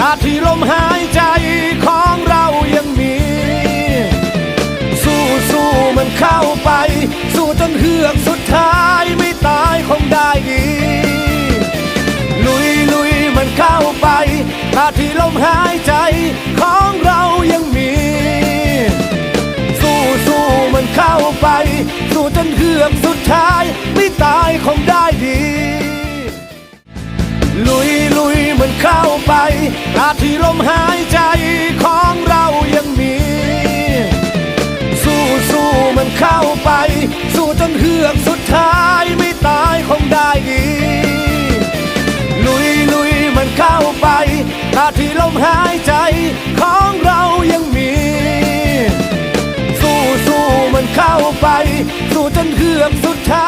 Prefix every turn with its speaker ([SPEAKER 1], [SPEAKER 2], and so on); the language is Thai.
[SPEAKER 1] ราที่ลมหายใจของเรายังมี สู้สู้มันเข้าไป สู้จนเฮือกสุดท้ายไม่ตายคงได้ดี ลุยลุยมันเข้าไปราที่ลมหายใจของเรายังมี สู้สู้มันเข้าไป สู้จนเฮือกสุดท้ายไม่ตายคงได้ดี ลุย ราที่ลมหายใจของเรายังมี สู้สู้มันเข้าไป สู้จนเฮือกสุดท้ายไม่ตายคงได้ดี ลุยลุยมันเข้าไปราที่ลมหายใจของเรายังมี สู้สู้มันเข้าไป สู้จนเฮือกสุดท้าย